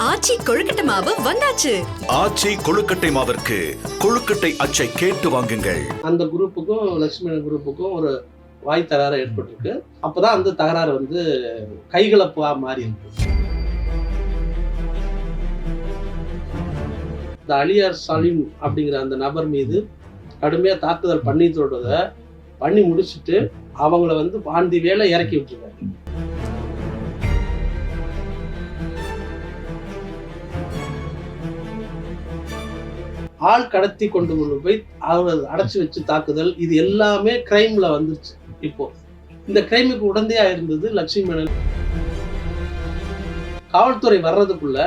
ஆச்சி கொழுக்கட்டை மாவு வந்தாச்சு. ஆச்சி கொழுக்கட்டை மாவிற்கு கொழுக்கட்டை அச்சை கேட்டு வாங்குங்கள். அந்த குரூப்புக்கும் லட்சுமணன் குரூப்புக்கும் ஒரு வாய் தகராறு ஏற்பட்டிருக்கு. அப்பதான் அந்த தகராறு வந்து கைகலப்பா மாறி இருக்கு. இந்த அலியார் சலீம் அப்படிங்கிற அந்த நபர் மீது கடுமையா தாக்குதல் பண்ணி சொல்றத பண்ணி முடிச்சுட்டு அவங்கள வந்து பாண்டி வேலை இறக்கி விட்டுருக்காரு. ஆள் கடத்தி கொண்டு கொண்டு போய் அவர்கள் அடைச்சி வச்சு தாக்குதல் இது எல்லாமே கிரைம்ல வந்துருச்சு இப்போ. இந்த கிரைமுக்கு உடந்தையா இருந்தது லட்சுமி மேனன். காவல்துறை வர்றதுக்குள்ள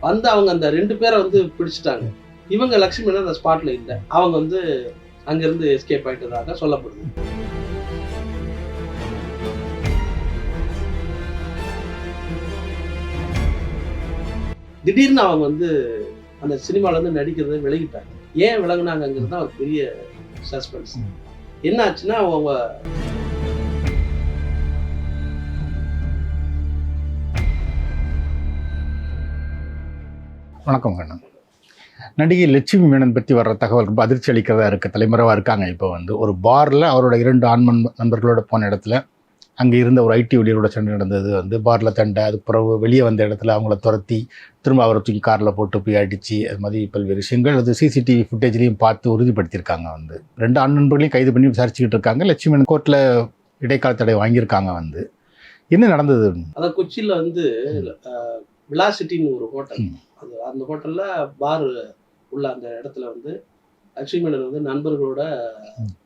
வந்து அவங்க அந்த ரெண்டு பேரை வந்து பிடிச்சிட்டாங்க. இவங்க லட்சுமி மேனன் அந்த ஸ்பாட்ல இல்லை. அவங்க வந்து அங்கிருந்து எஸ்கேப் ஆயிட்டதாக சொல்லப்படுது. திடீர்னு அவங்க வந்து அந்த சினிமால இருந்து நடிக்கிறத விலகிட்டாங்க. ஏன் விலகுனாங்கிறது தான் ஒரு பெரிய சஸ்பென்ஸ் என்ன ஆச்சுன்னா அவங்க வணக்கம் கண்ணன் நடிகை லட்சுமி மேனன் பற்றி வர்ற தகவல் ரொம்ப அதிர்ச்சி அளிக்கிறதா இருக்க தலைமுறைவாக இருக்காங்க இப்போ வந்து. ஒரு பாரில் அவரோட இரண்டு ஆண் நண்ப- நண்பர்களோட போன இடத்துல அங்கே இருந்த ஒரு ஐடி ஊழியரோட சண்டை நடந்தது. வந்து பாரில் தண்டை அது பிறகு வெளியே வந்த இடத்துல அவங்கள துரத்தி திரும்ப அவரை தூக்கி காரில் போட்டு போய் அடித்து அது மாதிரி பல்வேறு விஷயங்கள். அது சிசிடிவி ஃபுட்டேஜ்லையும் பார்த்து உறுதிப்படுத்தியிருக்காங்க வந்து. ரெண்டு ஆண் நண்பர்களையும் கைது பண்ணி விசாரிச்சுக்கிட்டு இருக்காங்க. லட்சுமி மேனன் கோர்ட்டில் இடைக்கால தடை வாங்கியிருக்காங்க வந்து. என்ன நடந்தது? அதான் கொச்சியில் வந்து விலாசிட்டின்னு ஒரு ஹோட்டல். அது அந்த ஹோட்டல்ல பார் உள்ள அந்த இடத்துல வந்து லட்சுமி மேனன் வந்து நண்பர்களோட.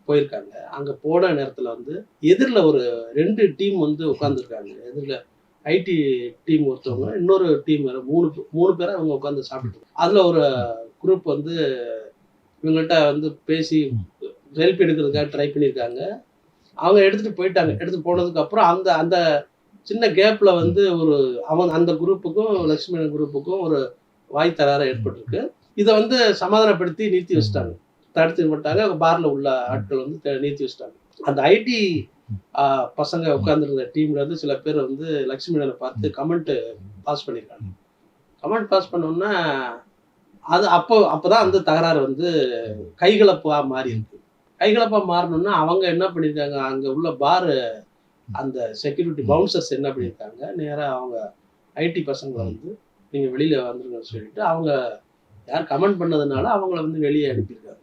போயிருக்காங்க. அங்க போன நேரத்துல வந்து எதிரில் ஒரு ரெண்டு டீம் வந்து உட்காந்துருக்காங்க எதிரில் ஐடி டீம் ஒருத்தவங்க இன்னொரு டீம் வேற மூணு மூணு பேரை அவங்க உட்காந்து சாப்பிட்டு அதுல ஒரு குரூப் வந்து இவங்கள்ட்ட வந்து பேசி செல்ஃபி எடுக்கிறதுக்காக ட்ரை பண்ணியிருக்காங்க. அவங்க எடுத்துட்டு போயிட்டாங்க. எடுத்து போனதுக்கு அப்புறம் அந்த அந்த சின்ன கேப்ல வந்து ஒரு அவன் அந்த குரூப்புக்கும் லட்சுமணன் குரூப்புக்கும் ஒரு வாய் தகராறு ஏற்பட்டிருக்கு. இதை வந்து சமாதானப்படுத்தி நிறுத்தி வச்சிட்டாங்க. தடுத்து விட்டாங்க பார்ல உள்ள ஆட்கள் வந்து நிறுத்தி வச்சிட்டாங்க. அந்த ஐடி பசங்க உட்கார்ந்துருந்த டீம்ல இருந்து சில பேர் வந்து லட்சுமணனை பார்த்து கமெண்ட் பாஸ் பண்ணியிருக்காங்க கமெண்ட் பாஸ் பண்ணோன்னா அது அப்போ அப்போதான் அந்த தகராறு வந்து கைகலப்பா மாறி இருக்கு. கைகலப்பா மாறணும்னா அவங்க என்ன பண்ணியிருக்காங்க அங்க உள்ள பார் அந்த செக்யூரிட்டி பவுன்சர்ஸ் என்ன பண்ணியிருக்காங்க நேரா அவங்க ஐடி பசங்களை வந்து நீங்க வெளியில வந்துருங்கன்னு சொல்லிட்டு அவங்க யார் கமெண்ட் பண்ணதுனால அவங்கள வந்து வெளியே அனுப்பியிருக்காங்க.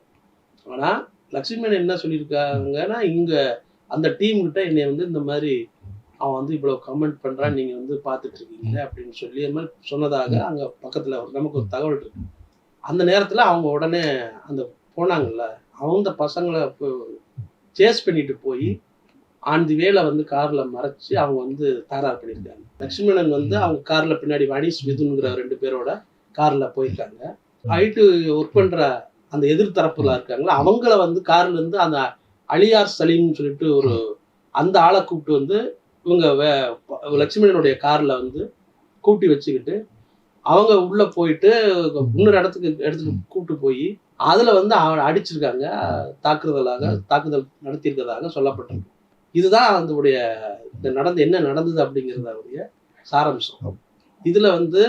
ஆனா லட்சுமணன் என்ன சொல்லியிருக்காங்கன்னா இங்க அந்த டீம் கிட்ட என்னை வந்து இந்த மாதிரி அவன் வந்து இவ்வளவு கமெண்ட் பண்றான் நீங்க வந்து பார்த்துட்டு இருக்கீங்க அப்படின்னு சொல்லி அந்த மாதிரி சொன்னதாக அங்க பக்கத்துல நமக்கு ஒரு தகவல் இருக்கு. அந்த நேரத்துல அவங்க உடனே அந்த போனாங்கல்ல அவங்க பசங்களை சேஸ் பண்ணிட்டு போய் ஆன் தி வேல வந்து கார்ல மறைச்சு அவங்க வந்து தகராறு பண்ணியிருக்காங்க. லட்சுமணன் வந்து அவங்க கார்ல பின்னாடி வனிஷ் விதுங்கிற ரெண்டு பேரோட கார்ல போயிருக்காங்க. ஐட்டு ஒர்க் பண்ற அந்த எதிர்த்தரப்புல இருக்காங்களா அவங்கள வந்து கார்ல இருந்து அந்த அலியார் சலீம்னு சொல்லிட்டு ஒரு அந்த ஆளை கூப்பிட்டு வந்து இவங்க லட்சுமணனுடைய கார்ல வந்து கூட்டி வச்சுக்கிட்டு அவங்க உள்ள போயிட்டு இன்னொரு இடத்துக்கு எடுத்துட்டு கூப்பிட்டு போய் அதுல வந்து அவனை அடிச்சிருக்காங்க தாக்குதலாக தாக்குதல் நடத்தியிருக்கிறதாக சொல்லப்பட்டிருக்கு. இதுதான் அதனுடைய இந்த நடந்து என்ன நடந்தது அப்படிங்கிறதுடைய சாராம்சம். இதுல வந்து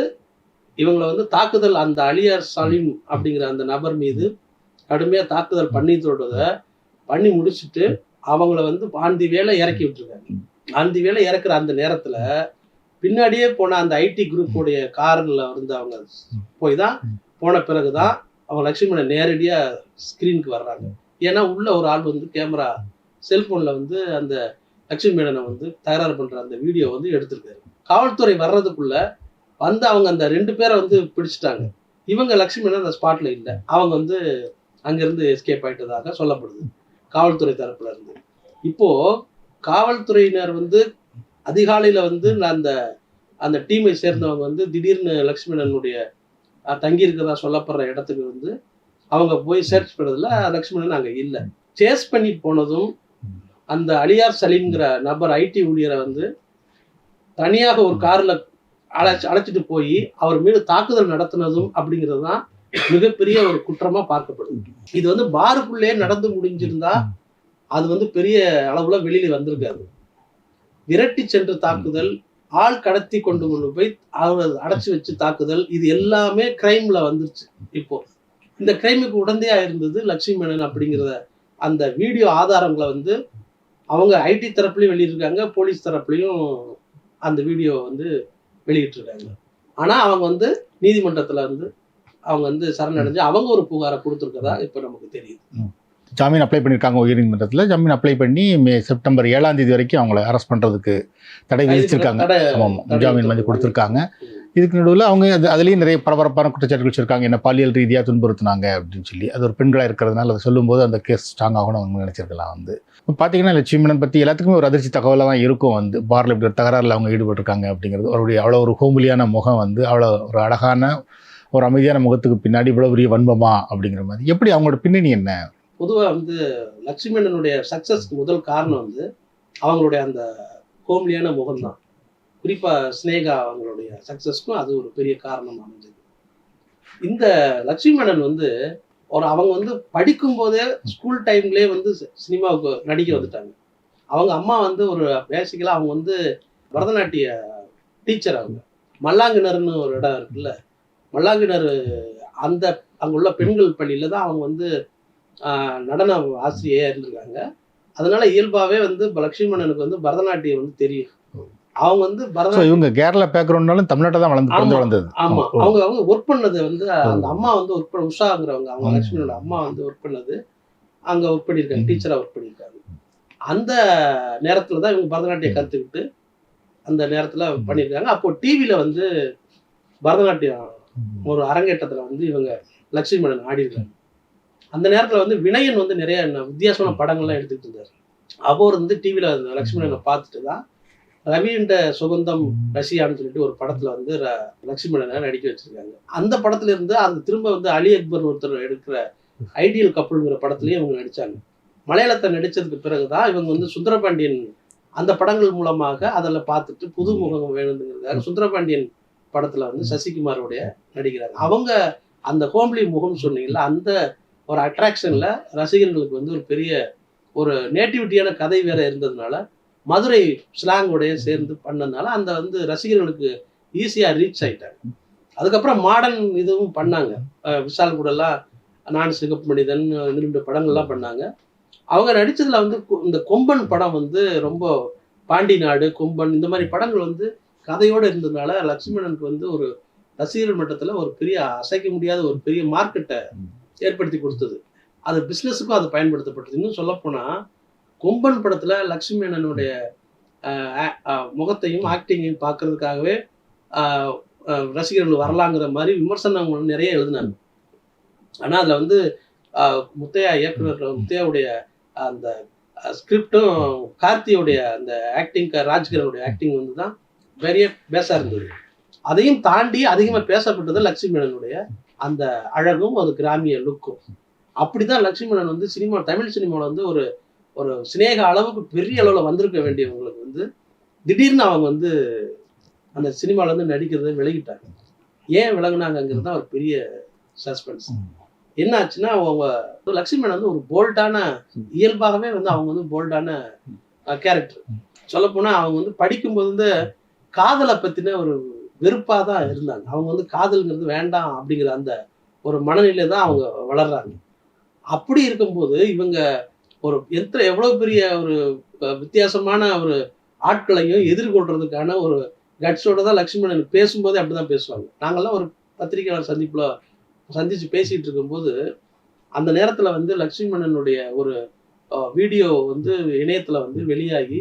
இவங்களை வந்து தாக்குதல் அந்த அலியார் சலீம் அப்படிங்கிற அந்த நபர் மீது கடுமையா தாக்குதல் பண்ணி பண்ணி முடிச்சுட்டு அவங்கள வந்து ஆந்தி வேலை இறக்கி விட்டுருக்காங்க. ஆந்தி வேலை இறக்குற அந்த நேரத்துல பின்னாடியே போன அந்த ஐடி குரூப்புடைய கார்ல வந்து அவங்க போய் தான் போன பிறகுதான் அவங்க லட்சுமணன் நேரடியா ஸ்கிரீனுக்கு வர்றாங்க. ஏன்னா உள்ள ஒரு ஆள் வந்து கேமரா செல்போன்ல வந்து அந்த லட்சுமி மேனனை வந்து தகராறு பண்ற அந்த வீடியோ வந்து எடுத்திருக்காரு. காவல்துறை வர்றதுக்குள்ள வந்து அவங்க அந்த ரெண்டு பேரை வந்து பிடிச்சிட்டாங்க. இவங்க லக்ஷ்மணன் அந்த ஸ்பாட்ல இல்லை. அவங்க வந்து அங்கிருந்து எஸ்கேப் ஆயிட்டதாக சொல்லப்படுது. காவல்துறை தரப்புல இருந்து. இப்போ காவல்துறையினர் வந்து அதிகாலையில வந்து அந்த அந்த டீமை சேர்ந்தவங்க வந்து திடீர்னு லக்ஷ்மணனுடைய தங்கி இருக்கிறதா சொல்லப்படுற இடத்துக்கு வந்து அவங்க போய் சர்ச் பண்ணதுல லக்ஷ்மணன் அங்கே இல்லை. சேஸ் பண்ணி போனதும் அந்த அலியார் சலீம்ங்கிற நபர் ஐடி ஊழியரை வந்து தனியாக ஒரு காரில் அழைச்சு அழைச்சிட்டு போய் அவர் மீது தாக்குதல் நடத்தினதும் அப்படிங்கிறது தான் மிகப்பெரிய ஒரு குற்றமா பார்க்கப்படுது. இது வந்து பாருக்குள்ளே நடந்து முடிஞ்சிருந்தா அது வந்து பெரிய அளவுல வெளியில வந்திருக்காது. விரட்டி சென்று தாக்குதல் ஆள் கடத்தி கொண்டு கொண்டு போய் அவர் அடைச்சி வச்சு தாக்குதல் இது எல்லாமே கிரைம்ல வந்துருச்சு இப்போ. இந்த கிரைமுக்கு உடந்தையா இருந்தது லட்சுமி மேனன் அப்படிங்கிறத அந்த வீடியோ ஆதாரங்களை வந்து அவங்க ஐடி தரப்புலையும் வெளியிருக்காங்க போலீஸ் தரப்புலையும் அந்த வீடியோ வந்து வெளியிட்டிருக்காங்க. ஆனா அவங்க வந்து நீதிமன்றத்துல வந்து அவங்க வந்து சரணடைஞ்சு அவங்க ஒரு புகாரை கொடுத்துருக்கதா இப்ப நமக்கு தெரியுது. ஜாமீன் அப்ளை பண்ணியிருக்காங்க உயர்நீதிமன்றத்தில் ஜாமீன் அப்ளை பண்ணி மே செப்டம்பர் ஏழாம் தேதி வரைக்கும் அவங்கள அரெஸ்ட் பண்ணுறதுக்கு தடை விதிச்சிருக்காங்க. ஆமாம் ஜாமீன் வந்து கொடுத்துருக்காங்க. இதுக்கு நடுவில் அவங்க அது அதுலேயும் நிறைய பரபரப்பான குற்றச்சாட்டுகள் வச்சுருக்காங்க. என்ன பாலியல் ரீதியாக துன்புறுத்தினாங்க அப்படின்னு சொல்லி. அது ஒரு பெண்களாக இருக்கிறதுனால அதை சொல்லும்போது அந்த கேஸ் ஸ்ட்ராங் ஆகணும் அவங்க நினச்சிருக்கலாம் வந்து. இப்போ பார்த்தீங்கன்னா லட்சுமிணன் பற்றி எல்லாத்துக்குமே ஒரு அதிர்ச்சி தகவலாக தான் இருக்கும் வந்து. பாரில் இப்படி ஒரு தகராறில் அவங்க ஈடுபட்டிருக்காங்க அப்படிங்கிறது. அவருடைய அவ்வளோ ஒரு ஹோம்லியான முகம் வந்து அவ்வளோ ஒரு அழகான ஒரு அமைதியான முகத்துக்கு பின்னாடி இவ்வளோ பெரிய வன்பமா அப்படிங்கிற மாதிரி. எப்படி அவங்களோட பின்னணி என்ன? பொதுவாக வந்து லட்சுமணனுடைய சக்ஸஸ்க்கு முதல் காரணம் வந்து அவங்களுடைய அந்த ஹோம்லியான முகம்தான். குறிப்பாக ஸ்னேகா அவங்களுடைய சக்ஸஸ்க்கும் அது ஒரு பெரிய காரணம் அமைஞ்சது. இந்த லட்சுமணன் வந்து ஒரு அவங்க வந்து படிக்கும் போதே ஸ்கூல் டைம்லேயே வந்து சினிமாவுக்கு நடிக்க வந்துட்டாங்க. அவங்க அம்மா வந்து ஒரு பேசிக்கலாக அவங்க வந்து பரதநாட்டிய டீச்சர் அவங்க. மல்லாங்கிணர்னு ஒரு இடம் இருக்குல்ல மல்லாங்கிணர் அந்த அங்கே உள்ள பெண்கள் பள்ளியில் தான் அவங்க வந்து நடன ஆசிரியராக இருந்திருக்காங்க. அதனால இயல்பாகவே வந்து லக்ஷ்மி லட்சுமணனுக்கு வந்து பரதநாட்டியம் வந்து தெரியும். அவங்க வந்து பரதநாட்டியம் இவங்க கேரளா பேக்ரவுண்ட்னாலும் தமிழ்நாட்டில் தான் வளர்ந்து பிறந்து. வளர்ந்தது. ஆமா. அவங்க அவங்க ஒர்க் பண்ணது வந்து அந்த அம்மா வந்து ஒர்க் பண்ண உஷாங்கிறவங்க அவங்க ம். லட்சுமணனோட அம்மா வந்து ஒர்க் பண்ணது. அங்க ஒர்க் பண்ணியிருக்காங்க. டீச்சரா ஒர்க் பண்ணியிருக்காங்க. அந்த நேரத்துல தான் இவங்க பரதநாட்டியம் கத்துக்கிட்டு அந்த நேரத்துல. பண்ணியிருக்காங்க. அப்போ டிவில வந்து பரதநாட்டியம் ஒரு அரங்கேற்றத்துல வந்து இவங்க லட்சுமணன் ஆடி இருக்காங்க அந்த நேரத்துல வந்து வினயன் வந்து நிறைய வித்தியாசமான படங்கள்லாம் எடுத்துக்கிட்டு இருந்தாரு. அப்போ வந்து டிவில அந்த லட்சுமணனை பார்த்துட்டு தான் ரவின்ற சுகந்தம் ரஷ்யான்னு சொல்லிட்டு ஒரு படத்துல வந்து லட்சுமணனை நடிக்க வச்சிருக்காங்க. அந்த படத்துல இருந்து அந்த திரும்ப வந்து அலி அக்பர் ஒருத்தர் எடுக்கிற ஐடியல் கப்பல்ங்கிற படத்துலயும் இவங்க நடிச்சாங்க. மலையாளத்தை நடிச்சதுக்கு பிறகுதான் இவங்க வந்து சுந்தரபாண்டியன் அந்த படங்கள் மூலமாக அதில் பார்த்துட்டு புது முகம் வேணுங்கிறதுக்காக சுந்தரபாண்டியன் படத்துல வந்து சசிகுமாரோடைய நடிக்கிறாங்க. அவங்க அந்த ஹோம்லி முகம் சொன்னீங்கல்ல அந்த ஒரு அட்ராக்ஷன்ல ரசிகர்களுக்கு வந்து ஒரு பெரிய ஒரு நேட்டிவிட்டியான கதை வேற இருந்ததுனால மதுரை ஸ்லாங்கோடைய சேர்ந்து பண்ணதுனால அந்த வந்து ரசிகர்களுக்கு ஈஸியா ரீச் ஆயிட்டாங்க. அதுக்கப்புறம் மாடர்ன் இதுவும் பண்ணாங்க. விஷால் கூட எல்லாம் நான் சிகப்பு மனிதன் ரெண்டு படங்கள்லாம் பண்ணாங்க. அவங்க நடிச்சதுல வந்து இந்த கொம்பன் படம் வந்து ரொம்ப பாண்டி நாடு கொம்பன் இந்த மாதிரி படங்கள் வந்து கதையோட இருந்ததுனால லட்சுமணனுக்கு வந்து ஒரு ரசிகர்கள் மட்டத்துல ஒரு பெரிய அசைக்க முடியாத ஒரு பெரிய மார்க்கெட்டை ஏற்படுத்தி கொடுத்தது. அது பிசினஸுக்கும் அது பயன்படுத்தப்பட்டது. இன்னும் சொல்லப்போனா கொம்பன் படத்துல லக்ஷ்மி மேனனுடைய முகத்தையும் ஆக்டிங்கையும் பார்க்கறதுக்காகவே ரசிகர்கள் வரலாங்கிற மாதிரி விமர்சனங்கள் நிறைய எழுதினாங்க ஆனால் அதில் வந்து முத்தையா இயக்குனர் முத்தையாவுடைய அந்த ஸ்கிரிப்டும் கார்த்தியோடைய அந்த ஆக்டிங் ராஜ்கிரனுடைய ஆக்டிங் வந்து தான் பெரிய பேசா இருந்தது. அதையும் தாண்டி அதிகமாக பேசப்பட்டது லட்சுமி மேனனுடைய அந்த அழகும் அது கிராமிய லுக்கும் அப்படிதான் லட்சுமி மேனன் வந்து சினிமா தமிழ் சினிமாவில் வந்து ஒரு ஒரு சிநேக அளவுக்கு பெரிய அளவில் வந்திருக்க வேண்டியவங்களுக்கு வந்து திடீர்னு அவங்க வந்து அந்த சினிமால இருந்து நடிக்கிறத விலகிட்டாங்க. ஏன் விலகுனாங்கங்கிறது தான் ஒரு பெரிய சஸ்பென்ஸ். என்ன ஆச்சுன்னா அவங்க மேனன் வந்து ஒரு போல்டான இயல்பாகவே வந்து அவங்க வந்து போல்டான கேரக்டர் சொல்லப்போனா அவங்க வந்து படிக்கும்போது வந்து காதலை பத்தின ஒரு வெறுப்பா தான் இருந்தாங்க. அவங்க வந்து காதல்ங்கிறது வேண்டாம் அப்படிங்கிற அந்த ஒரு மனநிலை தான் அவங்க வளர்றாங்க. அப்படி இருக்கும்போது இவங்க ஒரு எத்தனை எவ்வளவு பெரிய ஒரு வித்தியாசமான ஒரு ஆட்களையும் எதிர்கொள்றதுக்கான ஒரு கட்ஸோட தான் லக்ஷ்மணன் பேசும்போதே அப்படிதான் பேசுவாங்க. நாங்கெல்லாம் ஒரு பத்திரிகையாளர் சந்திப்புல சந்திச்சு பேசிட்டு இருக்கும்போது அந்த நேரத்துல வந்து லக்ஷ்மணனுடைய ஒரு வீடியோ வந்து இணையத்துல வந்து வெளியாகி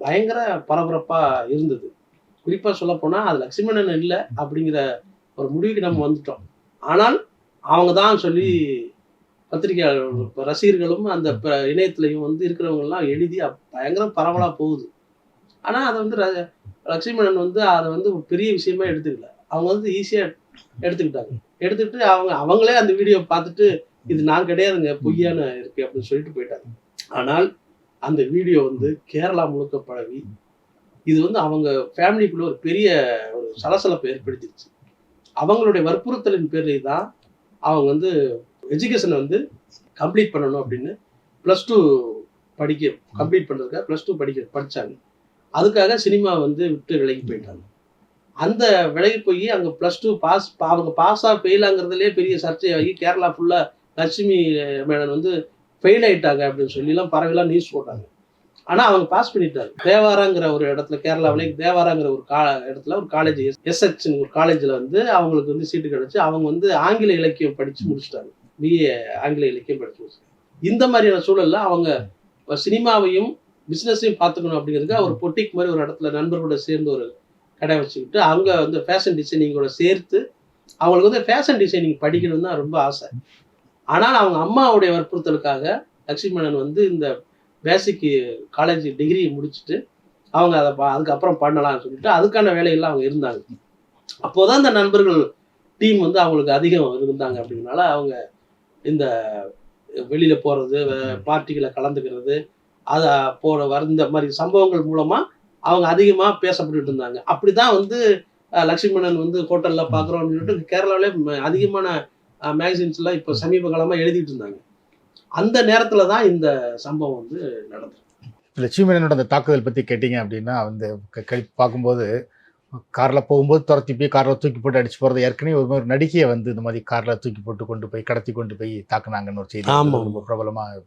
பயங்கர பரபரப்பா இருந்தது. குறிப்பா சொல்லப்போனால் அது லக்ஷ்மணன் இல்லை அப்படிங்கிற ஒரு முடிவுக்கு நம்ம வந்துட்டோம். ஆனால் அவங்க தான் சொல்லி பத்திரிகையாளர்கள் ரசிகர்களும் அந்த ப- இணையத்திலையும் வந்து இருக்கிறவங்கெல்லாம் எழுதி பயங்கரம் பயங்கர போகுது. ஆனால் அதை வந்து ர- லட்சுமணன் வந்து அதை வந்து ஒரு பெரிய விஷயமா எடுத்துக்கல. அவங்க வந்து ஈஸியாக எடுத்துக்கிட்டாங்க. எடுத்துக்கிட்டு அவங்க அவங்களே அந்த வீடியோ பார்த்துட்டு இது நான் கிடையாதுங்க பொய்யான இருக்கு அப்படின்னு சொல்லிட்டு போயிட்டாங்க. ஆனால் அந்த வீடியோ வந்து கேரளா முழுக்க பழவி இது வந்து அவங்க ஃபேமிலிக்குள்ள ஒரு பெரிய ஒரு சலசலப்பை ஏற்படுத்திடுச்சு அவங்களுடைய வற்புறுத்தலின் பேரில் தான் அவங்க வந்து எஜுகேஷனை வந்து கம்ப்ளீட் பண்ணணும் அப்படின்னு ப்ளஸ் டூ படிக்க கம்ப்ளீட் பண்ணுறதுக்காக ப்ளஸ் டூ படிக்க படித்தாங்க அதுக்காக சினிமா வந்து விட்டு விலகி போயிட்டாங்க. அந்த விலகி போய் அங்கே ப்ளஸ் டூ பாஸ் அவங்க பாஸாக ஃபெயிலாங்கிறதுலே பெரிய சர்ச்சையாகி கேரளா ஃபுல்லாக லட்சுமி மேனன் வந்து ஃபெயில் ஆயிட்டாங்க அப்படின்னு சொல்லிலாம் பரவலாம் நியூஸ் போட்டாங்க. ஆனால் அவங்க பாஸ் பண்ணிட்டாரு தேவாராங்கிற ஒரு இடத்துல கேரளாவிலே தேவாராங்கிற ஒரு கா இடத்துல ஒரு காலேஜ் எஸ்ஹெச் ஒரு காலேஜில் வந்து அவங்களுக்கு வந்து சீட்டு கிடச்சி அவங்க வந்து ஆங்கில இலக்கியம் படித்து முடிச்சிட்டாங்க. பிஏ ஆங்கில இலக்கியம் படித்து இந்த மாதிரியான சூழல்ல அவங்க சினிமாவையும் பிஸ்னஸையும் பார்த்துக்கணும் அப்படிங்கிறதுக்கு ஒரு பொட்டிக் மாதிரி ஒரு இடத்துல நண்பர்களோட சேர்ந்து ஒரு கடை வச்சுக்கிட்டு அவங்க வந்து ஃபேஷன் டிசைனிங்கோட சேர்த்து அவங்களுக்கு வந்து ஃபேஷன் டிசைனிங் படிக்கணும்னு தான் ரொம்ப ஆசை. ஆனால் அவங்க அம்மாவுடைய வற்புறுத்தலுக்காக லட்சுமி வந்து இந்த பேசிக் காலேஜ் டிகிரி முடிச்சுட்டு அவங்க அதை பா அதுக்கப்புறம் பண்ணலாம்னு சொல்லிட்டு அதுக்கான வேலைகள்லாம் அவங்க இருந்தாங்க. அப்போதான் இந்த நண்பர்கள் டீம் வந்து அவங்களுக்கு அதிகம் இருந்தாங்க அப்படிங்கனால அவங்க இந்த வெளியில போறது பார்ட்டிகளை கலந்துக்கிறது அதை போற வர இந்த மாதிரி சம்பவங்கள் மூலமா அவங்க அதிகமா பேசப்பட்டு இருந்தாங்க. அப்படிதான் வந்து லக்ஷ்மிமணன் லட்சுமணன் வந்து ஹோட்டல்ல பாக்குறோம் சொல்லிட்டு கேரளாவிலே அதிகமான மேகசின்ஸ் எல்லாம் இப்போ சமீப காலமா எழுதிட்டு இருந்தாங்க. அந்த நேரத்தில் தான் இந்த சம்பவம் வந்து நடந்தது. லட்சுமி மேனனோட அந்த தாக்குதல் பற்றி கேட்டிங்க அப்படின்னா வந்து க- பார்க்கும்போது காரில் போகும்போது துரத்தி போய் காரில் தூக்கி போட்டு அடிச்சு போகிறது ஏற்கனவே ஒரு மாதிரி நடிகையை வந்து இந்த மாதிரி காரில் தூக்கி போட்டு கொண்டு போய் கடத்தி கொண்டு போய் தாக்குனாங்கன்னு ஒரு செய்தி. ரொம்ப பிரபலமாக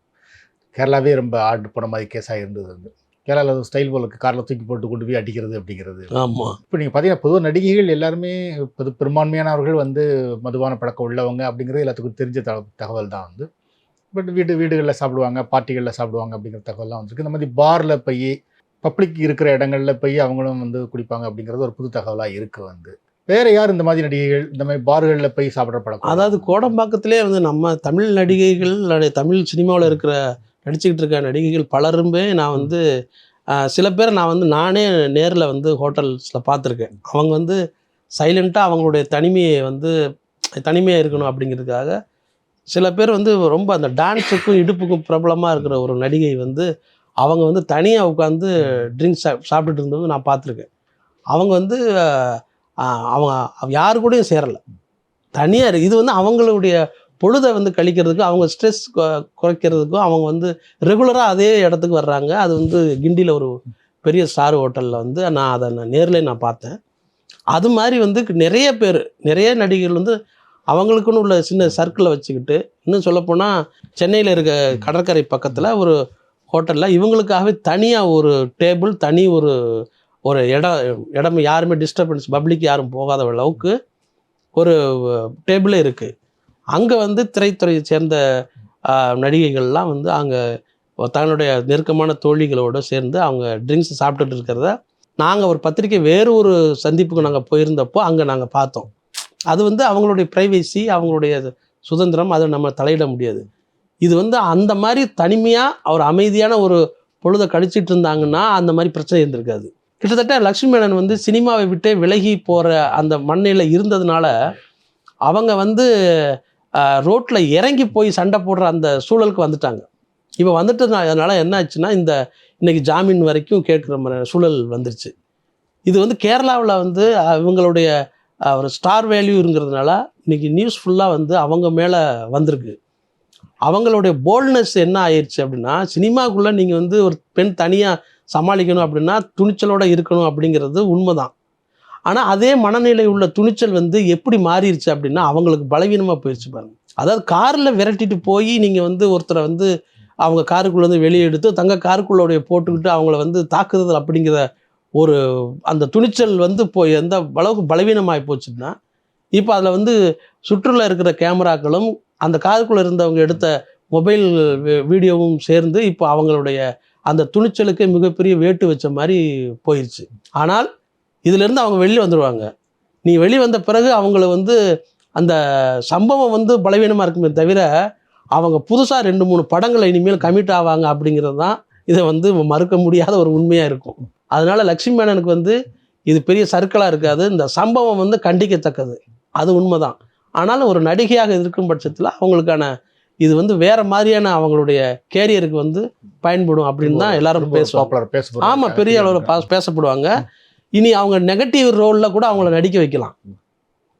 கேரளாவே ரொம்ப ஆடு போன மாதிரி கேஸாக இருந்தது வந்து கேரளாவில் ஸ்டைல் போலுக்கு காரில் தூக்கி போட்டு கொண்டு போய் அடிக்கிறது அப்படிங்கிறது. ஆமா. இப்போ நீங்கள் பார்த்தீங்கன்னா பொதுவாக நடிகைகள் எல்லாருமே பொது பெரும்பான்மையானவர்கள் வந்து மதுபான பழக்கம் உள்ளவங்க அப்படிங்கிறது எல்லாத்துக்கும் தெரிஞ்ச தகவல் தான் வந்து. பட் வீடு வீடுகளில் சாப்பிடுவாங்க பார்ட்டிகளில் சாப்பிடுவாங்க அப்படிங்கிற தகவல்லாம் வந்திருக்கு. இந்த மாதிரி பாரில் போய் பப்ளிக் இருக்கிற இடங்கள்ல போய் அவங்களும் வந்து குடிப்பாங்க அப்படிங்கிறது ஒரு புது தகவலாக இருக்குது வந்து. வேற யார் இந்த மாதிரி நடிகைகள் இந்த மாதிரி பார்களில் போய் சாப்பிட்ற பழக்கம்? அதாவது கோடம்பாக்கத்திலே வந்து நம்ம தமிழ் நடிகைகள் தமிழ் சினிமாவில் இருக்கிற நடிச்சுக்கிட்டு இருக்க நடிகைகள் பலருமே நான் வந்து சில பேர் நான் வந்து நானே நேரில் வந்து ஹோட்டல்ஸில் பார்த்துருக்கேன். அவங்க வந்து சைலண்ட்டாக அவங்களுடைய தனிமையை வந்து தனிமையாக இருக்கணும் அப்படிங்கிறதுக்காக சில பேர் வந்து ரொம்ப அந்த டான்ஸுக்கும் இடுப்புக்கும் பிரபலமாக இருக்கிற ஒரு நடிகை வந்து அவங்க வந்து தனியாக உட்காந்து ட்ரிங்க்ஸ் சாப்பிட்டுட்டு இருந்தது நான் பார்த்துருக்கேன். அவங்க வந்து அவங்க யாரு கூடயும் சேரலை. தனியாக இது வந்து அவங்களுடைய பொழுதை வந்து கழிக்கிறதுக்கு அவங்க ஸ்ட்ரெஸ் குறைக்கிறதுக்கும் அவங்க வந்து ரெகுலராக அதே இடத்துக்கு வர்றாங்க. அது வந்து கிண்டியில் ஒரு பெரிய ஸ்டார் ஹோட்டலில் வந்து நான் அதை நான் நேரில் நான் பார்த்தேன். அது மாதிரி வந்து நிறைய பேர் நிறைய நடிகர்கள் வந்து அவங்களுக்குன்னு உள்ள சின்ன சர்க்கிளை வச்சுக்கிட்டு இன்னும் சொல்லப்போனால் சென்னையில் இருக்க கடற்கரை பக்கத்தில் ஒரு ஹோட்டலில் இவங்களுக்காகவே தனியாக ஒரு டேபிள் தனி ஒரு ஒரு இடம் இடம் யாருமே டிஸ்டர்பன்ஸ் பப்ளிக் யாரும் போகாத அளவுக்கு ஒரு டேபிளே இருக்குது அங்கே வந்து திரைத்துறையை சேர்ந்த நடிகைகள்லாம் வந்து அங்கே தன்னுடைய நெருக்கமான தோழிகளோடு சேர்ந்து அவங்க ட்ரிங்க்ஸ் சாப்பிட்டுட்டு இருக்கிறத நாங்கள் ஒரு பத்திரிக்கை வேறு ஒரு சந்திப்புக்கு நாங்கள் போயிருந்தப்போ அங்கே நாங்கள் பார்த்தோம். அது வந்து அவங்களுடைய ப்ரைவேசி அவங்களுடைய சுதந்திரம் அதை நம்ம தலையிட முடியாது. இது வந்து அந்த மாதிரி தனிமையாக ஒரு அமைதியான ஒரு பொழுதை கழிச்சிட்டு இருந்தாங்கன்னா அந்த மாதிரி பிரச்சனை இருந்திருக்காது. கிட்டத்தட்ட லக்ஷ்மி மேனன் வந்து சினிமாவை விட்டே விலகி போகிற அந்த மண்ணில் இருந்ததுனால அவங்க வந்து ரோட்டில் இறங்கி போய் சண்டை போடுற அந்த சூழலுக்கு வந்துட்டாங்க. இப்போ வந்துட்டதுனால அதனால் என்ன ஆச்சுன்னா இந்த இன்னைக்கு ஜாமீன் வரைக்கும் கேட்குற மாதிரி சூழல் வந்துருச்சு. இது வந்து கேரளாவில் வந்து இவங்களுடைய ஒரு ஸ்டார் வேல்யூங்கிறதுனால இன்றைக்கி நியூஸ் ஃபுல்லாக வந்து அவங்க மேலே வந்திருக்கு. அவங்களுடைய போல்ட்னஸ் என்ன ஆயிடுச்சு அப்படின்னா சினிமாக்குள்ளே நீங்கள் வந்து ஒரு பெண் தனியாக சமாளிக்கணும் அப்படின்னா துணிச்சலோடு இருக்கணும் அப்படிங்கிறது உண்மைதான். ஆனால் அதே மனநிலை உள்ள துணிச்சல் வந்து எப்படி மாறிடுச்சு அப்படின்னா அவங்களுக்கு பலவீனமாக போயிடுச்சு பாருங்க. அதாவது காரில் விரட்டிட்டு போய் நீங்கள் வந்து ஒருத்தரை வந்து அவங்க காருக்குள்ளேருந்து வெளியே எடுத்து தங்க காருக்குள்ளோடைய போட்டுக்கிட்டு அவங்கள வந்து தாக்குதல் அப்படிங்கிற ஒரு அந்த துணிச்சல் வந்து போய் எந்த அளவுக்கு பலவீனமாகி போச்சுன்னா இப்போ அதில் வந்து சுற்றுலா இருக்கிற கேமராக்களும் அந்த காருக்குள்ளே இருந்தவங்க எடுத்த மொபைல் வீடியோவும் சேர்ந்து இப்போ அவங்களுடைய அந்த துணிச்சலுக்கு மிகப்பெரிய வேட்டு வச்ச மாதிரி போயிடுச்சு ஆனால் இதிலிருந்து அவங்க வெளியே வந்துடுவாங்க நீ வெளியே வந்த பிறகு அவங்கள வந்து அந்த சம்பவம் வந்து பலவீனமாக இருக்குமே தவிர அவங்க புதுசாக ரெண்டு மூணு படங்களை இனிமேல் கமிட் ஆவாங்க அப்படிங்கிறது தான் இதை வந்து மறுக்க முடியாத ஒரு உண்மையாக இருக்கும். அதனால் லக்ஷ்மி மேனனுக்கு வந்து இது பெரிய சர்க்கிளாக இருக்காது. இந்த சம்பவம் வந்து கண்டிக்கத்தக்கது. அது உண்மைதான். ஆனாலும் ஒரு நடிகையாக இருக்கும் பட்சத்தில் அவங்களுக்கான இது வந்து வேற மாதிரியான அவங்களுடைய கேரியருக்கு வந்து பயன்படும் அப்படின்னு தான் எல்லாரும் பேசுவாங்க. பாப்புலர் பேச ஆமா பெரிய அளவில் பேசப்படுவாங்க. இனி அவங்க நெகட்டிவ் ரோலில் கூட அவங்கள நடிக்க வைக்கலாம்.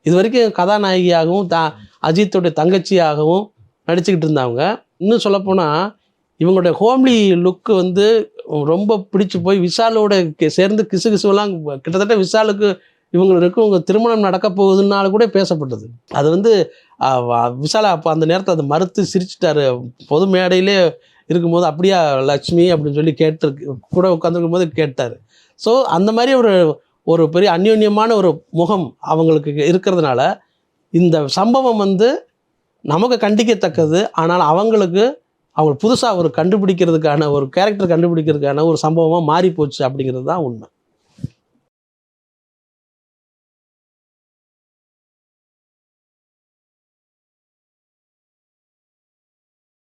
இது வரைக்கும் கதாநாயகியாகவும் தா அஜித்துடைய தங்கச்சியாகவும் நடிச்சுக்கிட்டு இருந்தவங்க. இன்னும் சொல்லப்போனால் இவங்களுடைய ஹோம்லி லுக்கு வந்து ரொம்ப பிடிச்சு போய் விஷாலோட சேர்ந்து கிசு கிசுவெல்லாம் கிட்டத்தட்ட விஷாலுக்கு இவங்களுக்கு இவங்க திருமணம் நடக்க போகுதுன்னால கூட பேசப்பட்டது. அது வந்து விசாலா விஷாலா அப்போ அந்த நேரத்தை அதை மறுத்து சிரிச்சிட்டாரு. பொது மேடையிலே இருக்கும்போது அப்படியா லக்ஷ்மி அப்படின்னு சொல்லி கேட்டு கூட உட்காந்துருக்கும் போது கேட்டார். ஸோ அந்த மாதிரி ஒரு ஒரு பெரிய அந்யோன்யமான ஒரு முகம் அவங்களுக்கு இருக்கிறதுனால இந்த சம்பவம் வந்து நமக்கு கண்டிக்கத்தக்கது. ஆனால் அவங்களுக்கு அவங்க புதுசாக ஒரு கண்டுபிடிக்கிறதுக்கான ஒரு கேரக்டர் கண்டுபிடிக்கிறதுக்கான ஒரு சம்பவமாக மாறி போச்சு அப்படிங்கிறது தான் உண்மை.